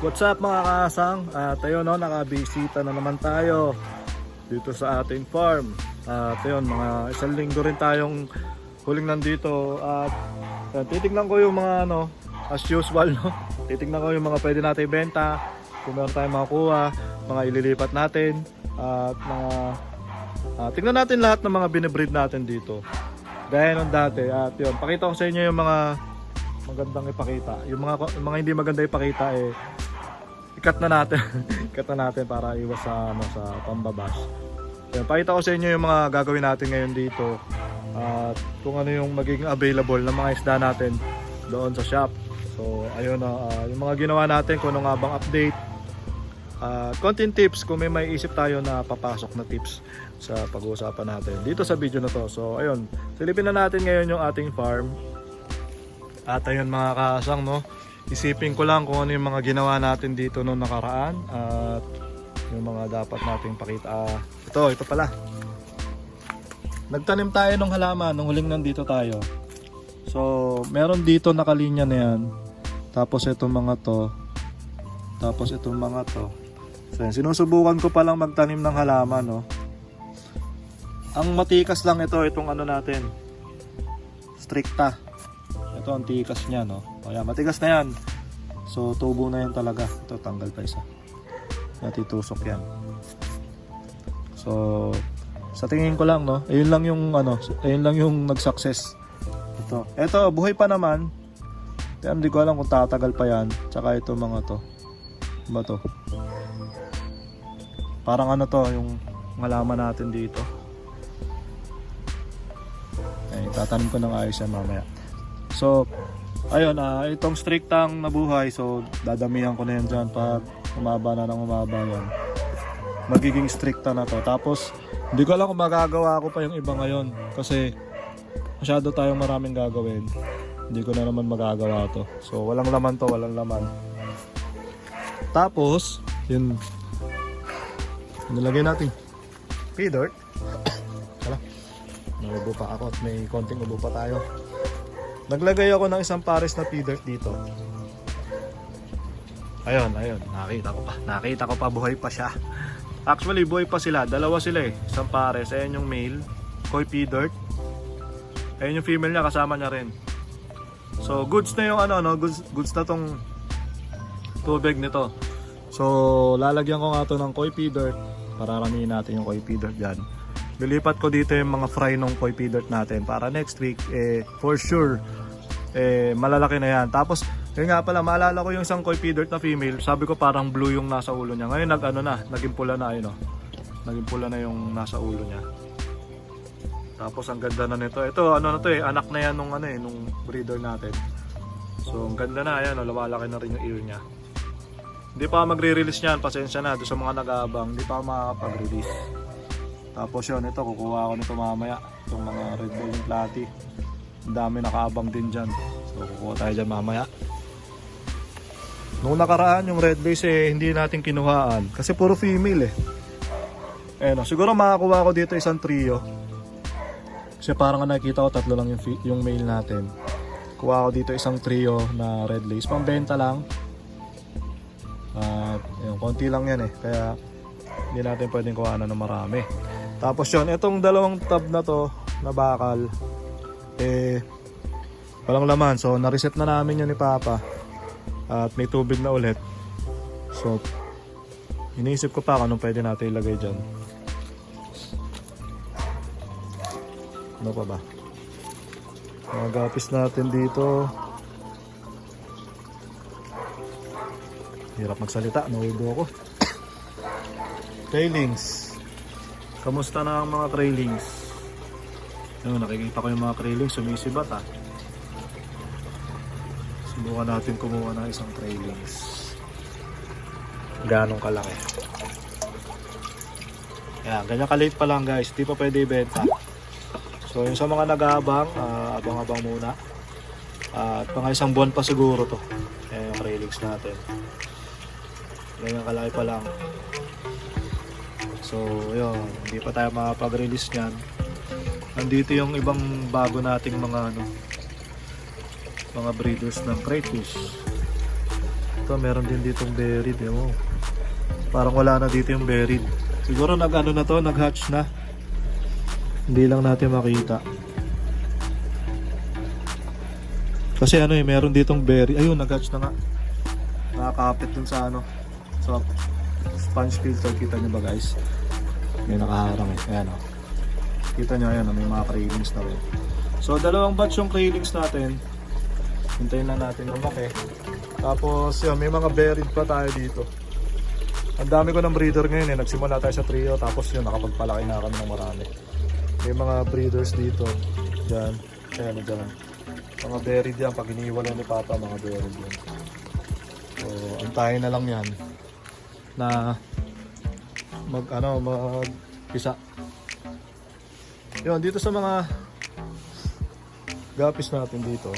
What's up mga kaasang? At ayun no, nakabisita na naman tayo dito sa ating farm. At ayun, mga isang linggo rin tayong huling nandito at ayun, titignan ko yung mga ano, as usual no. Titignan ko yung mga pwede natin ibenta, kung meron tayong makukuha, mga ililipat natin at mga ah, tingnan natin lahat ng mga binibreed natin dito. Gaya nung dati at yun, pakita ko sa inyo yung mga magandang ipakita. Yung mga yung mga hindi maganda ipakita eh ikat na natin. ikat na natin para iwas sa ano sa pambabash. Yan, pakita ko sa inyo yung mga gagawin natin ngayon dito at kung ano yung magiging available ng mga isda natin doon sa shop. So ayun na ah, yung mga ginawa natin kung ano nga bang update at content tips kung may may isip tayo na papasok na tips sa pag-uusapan natin dito sa video na to. So ayun, silipin na natin ngayon yung ating farm. At ayun mga kasang no, isipin ko lang kung ano yung mga ginawa natin dito noong nakaraan at yung mga dapat nating pakita. Ito, ito pala. Nagtanim tayo ng halaman nung huling nandito tayo. So, meron dito nakalinya na yan. Tapos itong mga to. Tapos itong mga to. So, sinusubukan ko palang magtanim ng halaman, no. Ang matikas lang ito, itong ano natin. Stricta. Ito ang tikas niya, no. Yan, matigas na yan. So, tubo na yan talaga. Ito, tanggal pa isa. Natitusok yan. So, sa tingin ko lang, no. Ayun lang yung, ano, ayun lang yung nag-success. Ito. Ito, buhay pa naman. Kaya hindi ko alam kung tatagal pa yan. Tsaka ito mga to. Ba to? Parang ano to, yung malaman natin dito. Ay, tatanim ko ng ayos yan mamaya. So, ayun, ah, itong strictang nabuhay, so dadamihan ko na yan dyan pag umaba na ng umaba yan. Magiging stricta na to. Tapos, hindi ko alam kung magagawa ko pa yung iba ngayon. Kasi, masyado tayong maraming gagawin. Hindi ko na naman magagawa to. So, walang laman to, walang laman. Tapos, yun, nilagay natin pay dirt. Hala, naubo pa ako at may konting ubo pa tayo. Naglagay ako ng isang pares na dirt dito. Ayun, ayun, nakita ko pa. Nakita ko pa, buhay pa siya. Actually, buhay pa sila. Dalawa sila eh. Isang pares. Ayan yung male, koi dirt. Ayun yung female niya, kasama niya rin. So, goods na yung ano, no? Goods, goods na tong tubig nito. So, lalagyan ko nga to ng koi dirt. Pararamihin natin yung koi dirt dyan. Lilipat ko dito yung mga fry ng koi pea natin para next week, eh, for sure, eh, malalaki na yan. Tapos, yun nga pala, maalala ko yung isang koi dirt na female. Sabi ko parang blue yung nasa ulo niya. Ngayon, nag, ano na, naging pula na, yun, oh. Naging pula na yung nasa ulo niya. Tapos ang ganda na nito. Ito ano na to eh, anak na yan nung ano eh, nung breeder natin. So ang ganda na ayan, oh, lumalaki na rin yung ear niya. Hindi pa magre-release niyan, pasensya na doon sa mga nag-aabang, hindi pa makakapag-release. Tapos yun, ito kukuha ko nito mamaya, itong mga Red Bull Platy. Ang dami nakaabang din dyan. So kukuha tayo dyan mamaya. Nung nakaraan yung red base eh, hindi natin kinuhaan. Kasi puro female eh. Eh no, siguro makakuha ko dito isang trio. Kasi parang nakikita ko tatlo lang yung, yung male natin. Kuha ko dito isang trio na red lace. Pambenta lang. At yun, konti lang yan eh. Kaya hindi natin pwedeng kuha na ng marami. Tapos yun, itong dalawang tab na to na bakal eh walang laman. So na-reset na namin yun ni Papa. At may tubig na ulit. So iniisip ko pa kung anong pwede natin ilagay dyan. Ano pa ba? Mga gapis natin dito. Hirap magsalita, naubo ako. Trailings. Kamusta na ang mga trailings? Yung nakikita ko yung mga trailings, sumisibat ah. Subukan natin kumuha ng isang trailings. Ganong kalaki. Yan, ganyan kaliit pa lang guys. Di pa pwede ibenta. So yung sa mga nag-aabang, ah, abang-abang muna. Ah, at mga isang buwan pa siguro to. Yan yung railings natin. Ganyan kalaki pa lang. So yun, hindi pa tayo makapag-release niyan. Nandito yung ibang bago nating mga ano, mga breeders ng crayfish. Ito, meron din ditong buried. Eh. Oh. Parang wala na dito yung buried. Siguro nag ano na to, nag-hatch na. Hindi lang natin makita. Kasi ano eh, meron ditong berry. Ayun, nag-hatch na nga. Nakakapit dun sa ano. Sa sponge filter. Kita nyo ba guys? May nakaharang eh. Ayan o. Kita nyo ayan, may mga cravings na rin. So, dalawang batch yung cravings natin. Hintayin na natin lumaki. Tapos, yun, may mga buried pa tayo dito. Ang dami ko ng breeder ngayon eh. Nagsimula tayo sa trio. Tapos yun, nakapagpalaki na kami ng marami. May mga breeders dito. Diyan. Ayan, dyan. Mga buried yan. Pag iniwala ni Papa, mga buried yan. So, antayin na lang yan na mag ano mag pisa. Yun, dito sa mga gapis natin dito.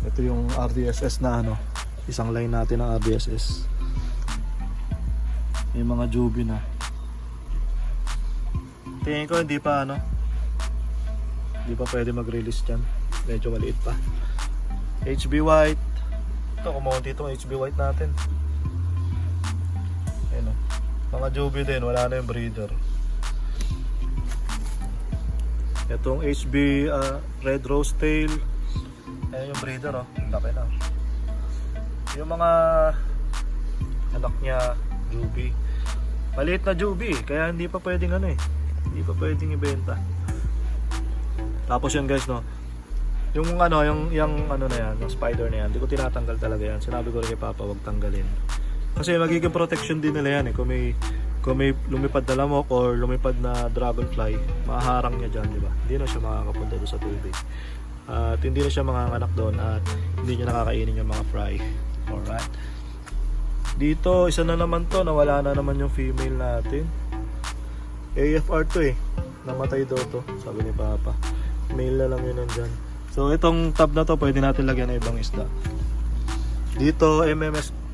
Ito yung RDSS na ano, isang line natin ng RDSS. May mga jubi na. Tingin ko hindi pa ano, hindi pa pwede mag-release dyan. Medyo maliit pa. HB White. Ito, kumaunti itong HB White natin. Mga Joby din, wala na yung breeder. Itong HB ah, Red Rose Tail. Ayan yung breeder o. Laki na. Yung mga anak niya, Juby. Maliit na Juby, kaya hindi pa pwedeng ano eh. Hindi pa pwedeng ibenta. Tapos yan guys no, yung ano, yung, yung ano na yan, yung spider na yan, hindi ko tinatanggal talaga yan. Sinabi ko rin kay Papa, wag tanggalin. Kasi magiging protection din nila yan eh. Kung may, kung may lumipad na lamok or lumipad na dragonfly, maharang niya dyan, di ba? Hindi na siya makakapunta doon sa tubig. At hindi na siya manganganak doon at hindi niya nakakainin yung mga fry. Alright. Dito, isa na naman to, nawala na naman yung female natin. AFR to eh. Namatay daw to, sabi ni Papa. Male na lang yun nandyan. So itong tab na to pwede natin lagyan ng ibang isda. Dito MMS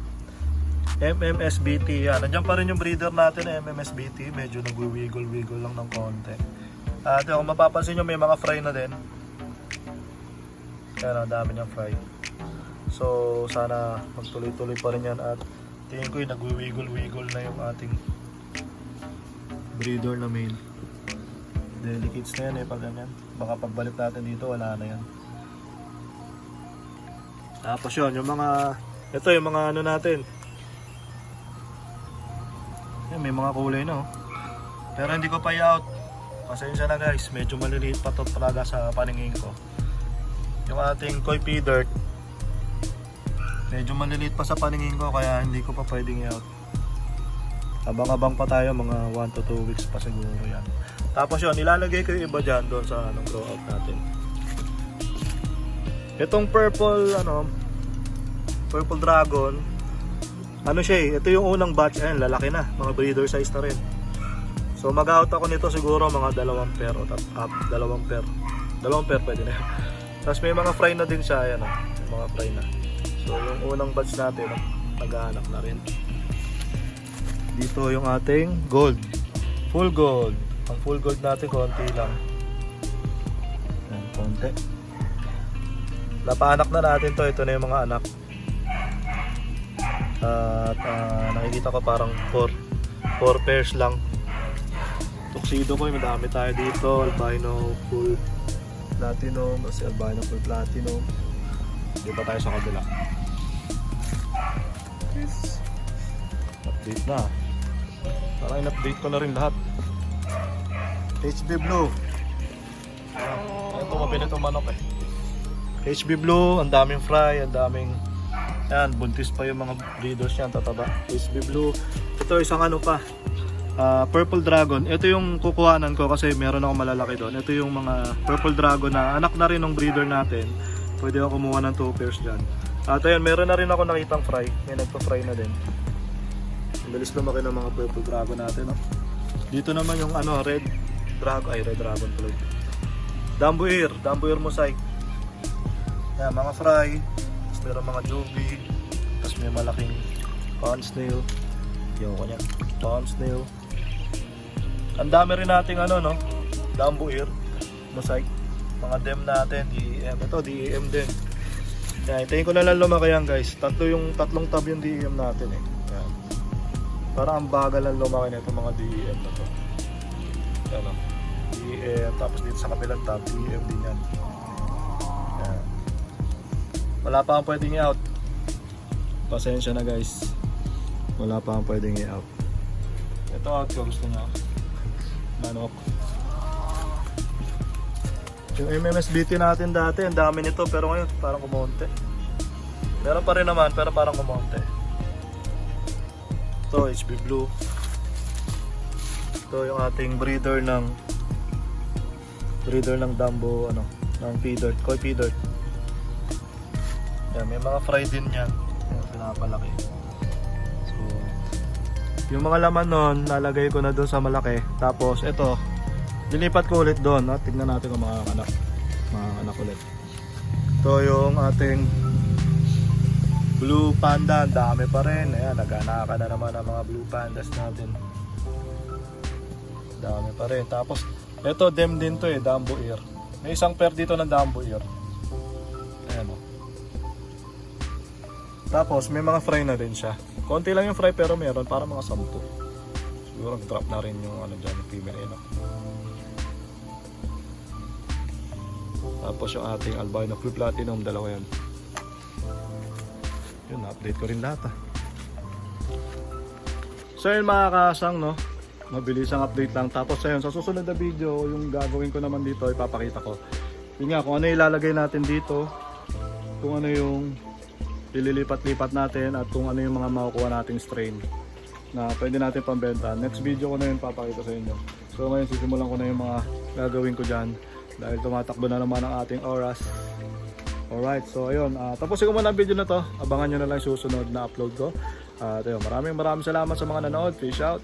MMSBT yan. Nandiyan pa rin yung breeder natin MMSBT. Medyo nagwi-wiggle-wiggle lang ng konti. At kung mapapansin nyo may mga fry na din. Yan ang dami niyang fry. So sana magtuloy-tuloy pa rin yan at tingin ko yung nagwi-wiggle-wiggle na yung ating breeder na male. Delicates na yan eh pag ganyan. Baka pagbalik natin dito wala na yan. Tapos yun, yung mga ito yung mga ano natin. May mga kulay na oh. Pero hindi ko pa i-out. Pasensya na guys, medyo maliliit pa to talaga sa paningin ko. Yung ating koi pea dirt. Medyo maliliit pa sa paningin ko kaya hindi ko pa pwedeng i-out. Abang-abang pa tayo mga 1 to 2 weeks pa siguro yan. Tapos yun, ilalagay ko yung iba dyan doon sa anong grow out natin. Itong purple, ano, purple dragon, ano siya eh, ito yung unang batch, ayan, lalaki na, mga breeder size na rin. So mag-out ako nito siguro mga dalawang pair o tat- up, dalawang pair. Dalawang pair pwede na. Tapos may mga fry na din siya, ayan o, may mga fry na. So yung unang batch natin, naghahanap na rin. Dito yung ating gold. Full gold. Ang full gold natin konti lang. Ayan, konti. Napaanak na natin to. Ito na yung mga anak. At ah, nakikita ko parang 4 4 pairs lang. Tuxedo ko, madami tayo dito. Albino full platinum. Kasi albino full platinum. Hindi pa tayo sa kabila. Yes. Update na. Parang in-update ko na rin lahat. HB Blue. Ayan, tumabi na itong manok eh. HB Blue, ang daming fry, ang daming... Ayan, buntis pa yung mga breeders yan, tataba. HB Blue. Ito isang ano pa. ah, Purple Dragon. Ito yung kukuhanan ko kasi meron ako malalaki doon. Ito yung mga Purple Dragon na anak na rin ng breeder natin. Pwede ako kumuha ng 2 pairs dyan. At ayun, meron na rin ako nakitang fry. May nagpa-fry na din. Ang bilis lumaki ng mga purple dragon natin. No? Dito naman yung ano, red dragon, ay red dragon pala. Dambuir, Dambuir mosaic. Yan, mga fry. Meron mga juby. Tapos may malaking pond snail. Yung ko niya. Pond snail. Ang dami rin nating ano, no? Dambuir, mosaic. Mga dem natin, DEM. Ito, DEM din. Yan, hintayin ko na lang lumaki yan guys. Tatlo yung tatlong tab yung DEM natin eh. Yan. Parang ang bagal lang lumaki na itong mga DEM na to. Yan o. DEM, tapos dito sa kabilang tab, DEM din. Yan. Wala pa akong pwedeng i-out. Pasensya na guys. Wala pa akong pwedeng i-out. Ito out ko, gusto niya. Manok. Yung MMSBT natin dati, ang dami nito pero ngayon parang kumonte. Meron pa rin naman pero parang kumonte. Ito, HB Blue. Ito yung ating breeder ng breeder ng Dumbo ano, ng feeder, koi feeder. Yan, may mga fry din yan. Yan, pinapalaki. So, yung mga laman nun, lalagay ko na doon sa malaki. Tapos, ito, Lilipat ko ulit doon. No? Tignan natin kung mga anak. Mga anak ulit. Ito yung ating blue panda. Ang dami pa rin. Ayan, nag-anaka na naman ang mga blue pandas natin. Dami pa rin. Tapos, ito dem din to eh, Dumbo ear. May isang pair dito ng Dumbo ear. Tapos, may mga fry na din siya. Konti lang yung fry pero meron para mga sampu. Siguro drop na rin yung ano dyan, yung female yun. oh. Tapos yung ating albino blue platinum, dalawa yan. Yun, update ko rin lahat ah. So yun mga kasang no, mabilis ang update lang. Tapos ayun, sa susunod na video, yung gagawin ko naman dito, ipapakita ko. Yun nga, kung ano ilalagay natin dito, kung ano yung ililipat-lipat natin at kung ano yung mga makukuha nating strain na pwede natin pambenta. Next video ko na yun papakita sa inyo. So ngayon sisimulan ko na yung mga gagawin ko dyan dahil tumatakbo na naman ang ating oras. Alright, so ayun, ah, tapusin ko muna ang video na to. Abangan nyo na lang susunod na upload ko. At ayun, maraming maraming salamat sa mga nanood. Peace out.